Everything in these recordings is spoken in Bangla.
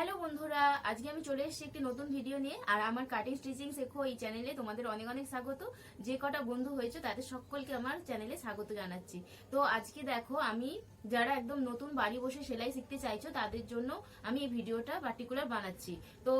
হ্যালো বন্ধুরা, আজকে আমি চলে এসেছি একটি নতুন ভিডিও নিয়ে, আর আমার কাটিং স্টিচিং শেখো এই চ্যানেলে তোমাদের অনেক অনেক স্বাগত। যে কটা বন্ধু হয়েছে তাদের সকলকে আমার চ্যানেলে স্বাগত জানাচ্ছি। তো আজকে দেখো, আমি যারা একদম নতুন বাড়ি বসে সেলাই শিখতে চাইছো, তাদের জন্য আমি এই ভিডিওটা পার্টিকুলার বানাচ্ছি। তো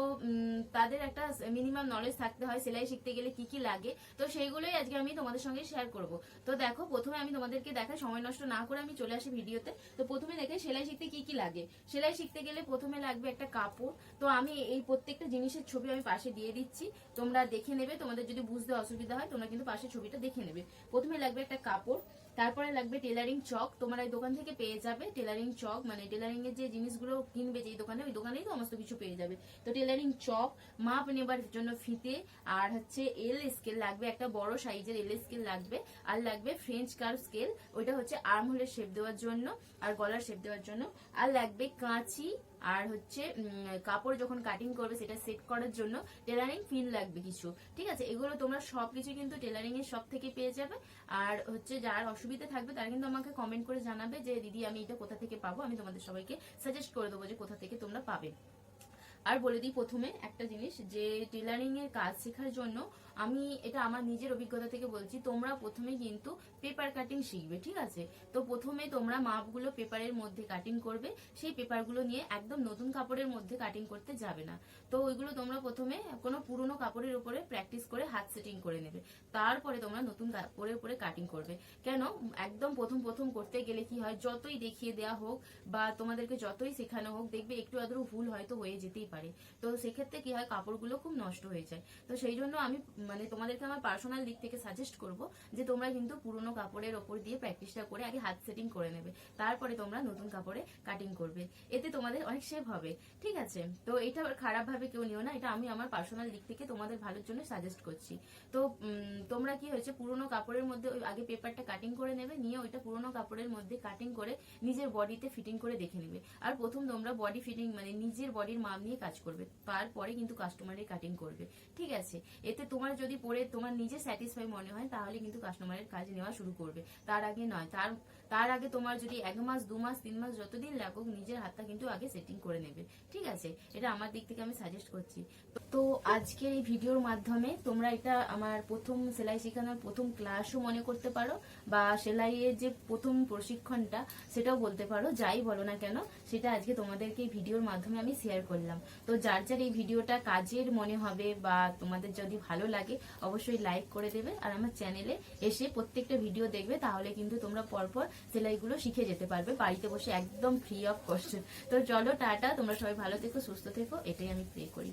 তাদের একটা মিনিমাম নলেজ থাকতে হয় সেলাই শিখতে গেলে কি কি লাগে। তো সেইগুলোই আজকে আমি তোমাদের সঙ্গে শেয়ার করব। তো দেখো, প্রথমে আমি তোমাদেরকে দেখাই, সময় নষ্ট না করে আমি চলে আসি ভিডিওতে তো প্রথমে দেখে সেলাই শিখতে কি কি লাগে? সেলাই শিখতে গেলে প্রথমে লাগবে একটা কাপড়। তো আমি এই প্রত্যেকটা জিনিসের ছবি আমি পাশে দিয়ে দিচ্ছি। তোমরা দেখে নেবে। তোমাদের যদি বুঝতে অসুবিধা হয়, তোমরা কিন্তু পাশে ছবিটা দেখে নেবে। প্রথমে লাগবে একটা কাপড়। তারপরে লাগবে টেলারিং চক। তোমরা এই দোকান থেকে পেয়ে যাবে টেলারিং চক। মানে টেলারিং এর যে জিনিসগুলো কিনবে যেই দোকানে, ওই দোকানেই সমস্ত কিছু পেয়ে যাবে। তো টেলারিং চক, মাপ নেবার জন্য ফিতে আর হচ্ছে এল স্কেল লাগবে, একটা বড় সাইজের এল স্কেল লাগবে। আর লাগবে ফ্রেঞ্চ কার্ভ স্কেল ওইটা হচ্ছে আর্ম হোলের শেপ দেওয়ার জন্য আর গলার শেপ দেওয়ার জন্য। আর লাগবে কাঁচি আর হচ্ছে কাপড় যখন কাটিং করবে সেটা সেট করার জন্য টেলারিং পিন লাগবে কিছু। ঠিক আছে? এগুলো তোমরা সবকিছু কিন্তু টেলারিং এর সব থেকে পেয়ে যাবে। আর হচ্ছে যার অসুবিধা থাকবে, তারা কিন্তু আমাকে কমেন্ট করে জানাবে যে, দিদি, আমি এটা কোথা থেকে পাবো? আমি তোমাদের সবাইকে সাজেস্ট করে দেবো যে কোথা থেকে তোমরা পাবে। আর বলে দিই প্রথমে একটা জিনিস, যে টেলারিং এর কাজ শেখার জন্য আমি এটা আমার নিজের অভিজ্ঞতা থেকে বলছি, তোমরা প্রথমে কিন্তু পেপার কাটিং শিখবে, ঠিক আছে? তো প্রথমে তোমরা মাপগুলো পেপারের মধ্যে কাটিং করবে, সেই পেপারগুলো নিয়ে একদম নতুন কাপড়ের মধ্যে কাটিং করতে যাবে না। তো ওইগুলো তোমরা প্রথমে কোনো পুরনো কাপড়ের উপরে প্র্যাকটিস করে হাত সেটিং করে নেবে। তারপরে তোমরা নতুন কাপড়ের উপরে কাটিং করবে। কেন? একদম প্রথম প্রথম করতে গেলে কি হয়? যতই দেখিয়ে দেওয়া হোক বা তোমাদেরকে যতই শেখানো হোক, দেখবে একটু আদৌ ভুল হয়তো হয়ে যেতেই পারে। তো সেক্ষেত্রে কি হয়, কাপড়গুলো খুব নষ্ট হয়ে যায়। তো সেই জন্য আমি মানে তোমাদেরকে আমার পার্সোনাল দিক থেকে সাজেস্ট করব যে, তোমরা কিন্তু পুরনো কাপড়ের ওপর দিয়ে প্র্যাকটিসটা করে আগে হাত সেটিং করে নেবে। তারপরে তোমরা নতুন কাপড়ে কাটিং করবে। এতে তোমাদের অনেক সেভ হবে। ঠিক আছে? তো এটা খারাপ ভাবে কেউ নিও না। এটা আমি আমার পার্সোনাল দিক থেকে তোমাদের ভালোর জন্য সাজেস্ট করছি। তো তোমরা কি হয়েছে, পুরনো কাপড়ের মধ্যে ওই আগে পেপারটা কাটিং করে নেবে, নিয়ে ওইটা পুরনো কাপড়ের মধ্যে কাটিং করে নিজের বডিতে ফিটিং করে দেখে নেবে। আর প্রথম তোমরা বডি ফিটিং মানে নিজের বডির মাপ নিয়ে কাজ করবে, তারপরে কিন্তু কাস্টমারের কাটিং করবে। ঠিক আছে? এতে তোমার যদি পরে তোমার নিজে স্যাটিসফাই মনে হয়, তাহলে কিন্তু কাস্টমারের কাজ নেওয়া শুরু করবে। তার আগে নয়, তার তার আগে তোমার যদি এক মাস, দু মাস, তিন মাস যতদিন লাগুক, নিজের হাতটা কিন্তু আগে সেটিং করে নেবে। ঠিক আছে? এটা আমার দিক থেকে আমি সাজেস্ট করছি। তো আজকের এই ভিডিওর মাধ্যমে তোমরা এটা আমার প্রথম সেলাই শেখানোর প্রথম ক্লাসও মনে করতে পারো, বা সেলাইয়ের যে প্রথম প্রশিক্ষণটা, সেটাও বলতে পারো। যাই বলো না কেন, সেটা আজকে তোমাদেরকে ভিডিওর মাধ্যমে আমি শেয়ার করলাম। তো যার যার এই ভিডিওটা কাজের মনে হবে বা তোমাদের যদি ভালো লাগে, অবশ্যই লাইক করে দেবে আর আমার চ্যানেলে এসে প্রত্যেকটা ভিডিও দেখবে, তাহলে কিন্তু তোমরা পরপর সেলাইগুলো শিখে যেতে পারবে। বাড়িতে বসে একদম ফ্রি অফ কস্ট তো চলো, টাটা, তোমরা সবাই ভালো থেকো, সুস্থ থেকো, এটাই আমি প্রে করি।